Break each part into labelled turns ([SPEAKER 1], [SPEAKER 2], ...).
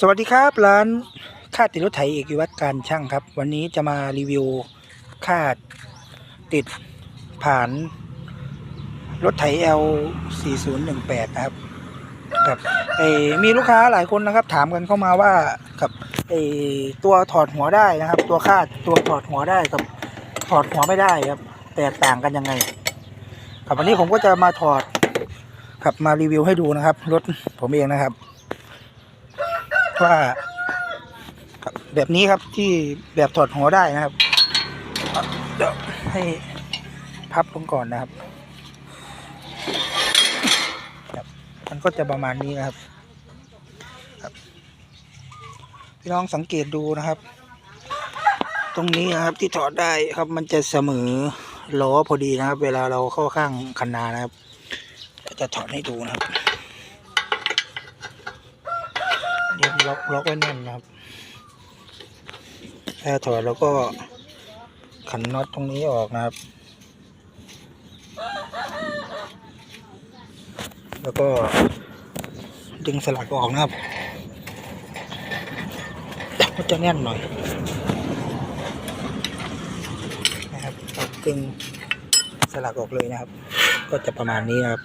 [SPEAKER 1] สวัสดีครับร้านค่าติดรถไถเอกวัฒการช่างครับ วันนี้จะมารีวิวค่าติดผ่านรถไถ L 4018นะครับครับเออมีลูกค้าหลายคนนะครับ ถามกันเข้ามาว่ากับเอตัวถอดหัวได้นะครับ ตัวคาดตัวถอดหัวได้กับถอดหัวไม่ได้ครับแตกต่างกันยังไงครับวันนี้ผมก็จะมาถอดครับมารีวิวให้ดูนะครับรถผมเองนะครับ ว่าแบบนี้ครับที่แบบถอดหัวได้นะครับเดี๋ยวให้พับลงก่อนนะครับครับ มันก็จะประมาณนี้นะครับพี่น้องสังเกตดูนะครับ ตรงนี้นะครับที่ถอดได้ครับมันจะเสมอล้อพอดีนะครับ เวลาเราเข้าข้างคันนานะครับเดี๋ยวจะถอดให้ดูนะครับ เดี๋ยว ล็อกล็อกไว้แน่นนะครับถ้าถอดแล้วก็ขันน็อตตรงนี้ออกนะครับ แล้วก็ดึงสลักออกนะครับก็จะแน่นหน่อยนะครับดึงสลักออกเลยนะครับ ก็จะประมาณนี้นะครับ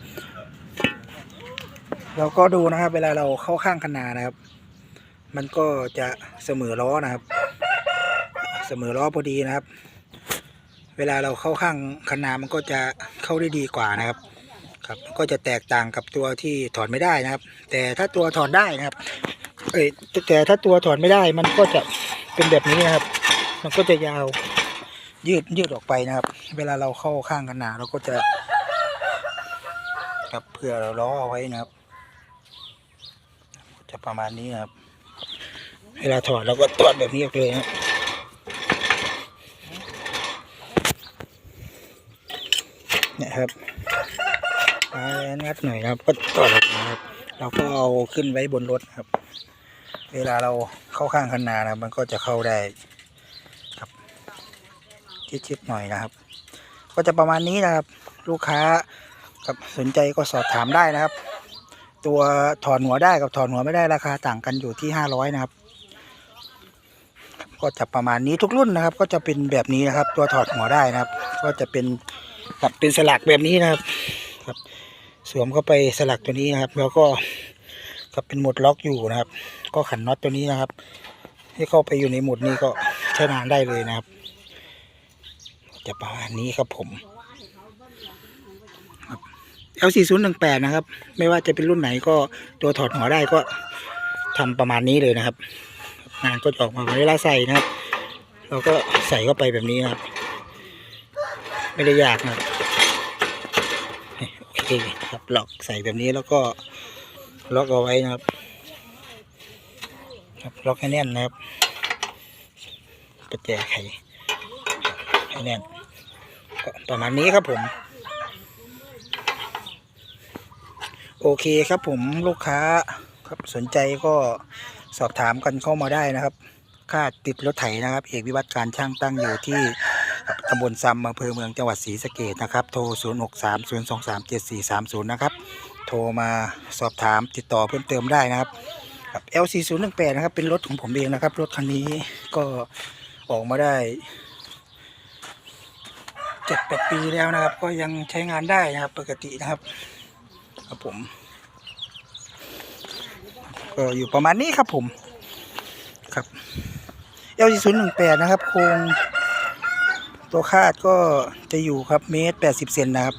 [SPEAKER 1] เราก็ดูนะครับ เวลาเราเข้าข้างคันนานะครับ มันก็จะเสมอล้อนะครับ เสมอล้อพอดีนะครับ เวลาเราเข้าข้างคันนามันก็จะเข้าได้ดีกว่านะครับครับก็จะแตกต่างกับตัวที่ถอดไม่ได้นะครับ แต่ถ้าตัวถอดได้นะครับ เอ้ยแต่ถ้าตัวถอดไม่ได้มันก็จะเป็นแบบนี้นะครับ มันก็จะยาวยืดยืดออกไปนะครับ เวลาเราเข้าข้างคันนาเราก็จะครับเพื่อเราล้อเอาไว้นะครับ จะประมาณนี้นะครับ เวลาถอดเราก็ถอดแบบนี้ออกเลยนะเนี่ยครับมางัดหน่อยครับก็ถอดออกมาครับเราก็เอาขึ้นไว้บนรถครับ เวลาเราเข้าข้างคันนานะครับมันก็จะเข้าได้ครับชิดๆหน่อยนะครับ ก็จะประมาณนี้นะครับ ลูกค้าครับสนใจก็สอบถามได้นะครับ ตัวถอนหัวได้กับถอนหัวไม่ได้ราคาต่างกันอยู่ที่ห้าร้อยนะครับ ก็จะประมาณนี้ทุกรุ่นนะครับ ก็จะเป็นแบบนี้นะครับ ตัวถอดหัวได้นะครับ ก็จะเป็นแบบเป็นสลักแบบนี้นะครับครับ สวมเข้าไปสลักตัวนี้นะครับ แล้วก็ก็เป็นหมดล็อกอยู่นะครับ ก็ขันน็อตตัวนี้นะครับให้เข้าไปอยู่ในหมุดนี้ก็ใช้งานได้เลยนะครับ จะประมาณนี้ครับผม L 4 0 1 8 นะครับ ไม่ว่าจะเป็นรุ่นไหนก็ตัวถอดหัวได้ก็ทำประมาณนี้เลยนะครับ งานก็จะออกมาเวลาใส่นะครับ เราก็ใส่เข้าไปแบบนี้นะครับ ไม่ได้ยากนะครับโอเคครับล็อกใส่แบบนี้แล้วก็ล็อกเอาไว้นะครับ ครับล็อกให้แน่นนะครับประแจไขให้แน่นก็ประมาณนี้ครับผม โอเคครับผมลูกค้าครับสนใจก็ สอบถามกันเข้ามาได้นะครับ ค่าติดรถไถนะครับ เอกวิวัฒน์การช่างตั้งอยู่ที่ตำบลซำอำเภอเมืองจังหวัดศรีสะเกดนะครับ โทร 0 6 3 0 2 3 7 4 3 0 นะครับ โทรมาสอบถามติดต่อเพิ่มเติมได้นะครับกับ LC 0 1 8นะครับ เป็นรถของผมเองนะครับ รถคันนี้ก็ออกมาได้เจ็ดแปดปีแล้วนะครับ ก็ยังใช้งานได้นะครับ ปกตินะครับ ครับผม ก็อยู่ประมาณนี้ครับผมครับ L 4 0 1 8นะครับ โครงตัวคาดก็จะอยู่ครับเมตร80เซนนะครับ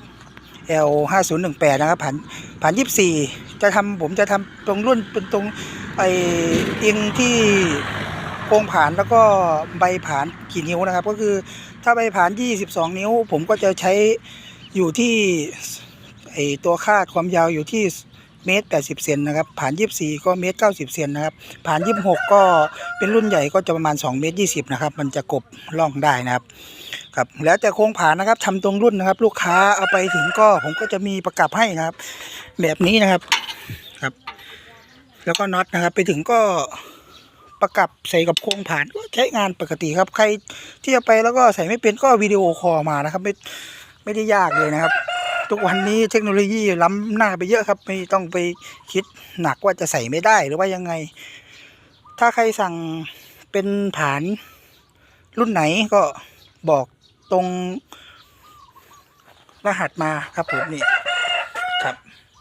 [SPEAKER 1] L 5 0 1 8นะครับผ่านผ่าน24 จะทำผมจะทำตรงรุ่นเป็นตรงไอเอียงที่โครงผ่านแล้วก็ใบผ่านกี่นิ้วนะครับ ก็คือถ้าใบผ่าน 22 นิ้ว ผมก็จะใช้อยู่ที่ไอตัวคาดความยาวอยู่ที่ เมตร80เซนนะครับผ่าน24ก็เมตร90เซนนะครับผ่าน26ก็เป็นรุ่นใหญ่ก็จะประมาณ2เมตร20นะครับมันจะกบล่องได้นะครับครับแล้วแต่โครงผ่านนะครับทำตรงรุ่นนะครับ ลูกค้าเอาไปถึงก็ผมก็จะมีประกับให้นะครับ แบบนี้นะครับครับ แล้วก็น็อตนะครับ ไปถึงก็ประกับใส่กับโครงผ่านก็ใช้งานปกติครับ ใครที่จะไปแล้วก็ใส่ไม่เป็นก็วิดีโอคอลมานะครับ ไม่ไม่ได้ยากเลยนะครับ ทุกวันนี้เทคโนโลยีล้ำหน้าไปเยอะครับ ไม่ต้องไปคิดหนักว่าจะใส่ไม่ได้หรือว่ายังไง ถ้าใครสั่งเป็นฐานรุ่นไหนก็บอกตรงรหัสมาครับผมนี่ครับ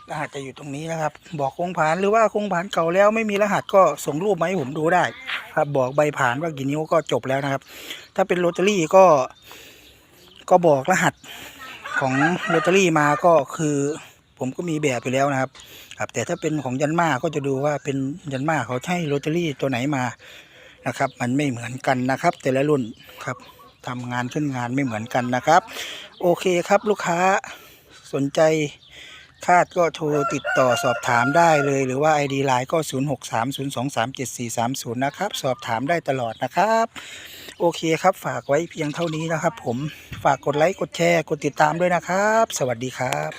[SPEAKER 1] รหัสจะอยู่ตรงนี้นะครับ บอกคงผานหรือว่าคงผานเก่าแล้วไม่มีรหัสก็ส่งรูปมาให้ผมดูได้ ครับบอกใบผ่านว่ากี่นิ้วก็จบแล้วนะครับ ถ้าเป็นโรตารี่ก็ก็บอกรหัส ของโรตารี่มาก็คือ ผมก็มีแบบอยู่แล้วนะครับ ครับแต่ถ้าเป็นของยันมาก็จะดูว่าเป็นยันมาเขาใช้โรตารี่ตัวไหนมานะครับ มันไม่เหมือนกันนะครับ แต่ละรุ่นครับทำงานขึ้นงานไม่เหมือนกันนะครับ โอเคครับลูกค้าสนใจคาดก็โทรติดต่อสอบถามได้เลยหรือว่า ID Line ก็ 0630237430 นะครับ สอบถามได้ตลอดนะครับ โอเคครับ ฝากไว้เพียงเท่านี้นะครับ ผมฝากกดไลค์กดแชร์กดติดตามด้วยนะครับ สวัสดีครับ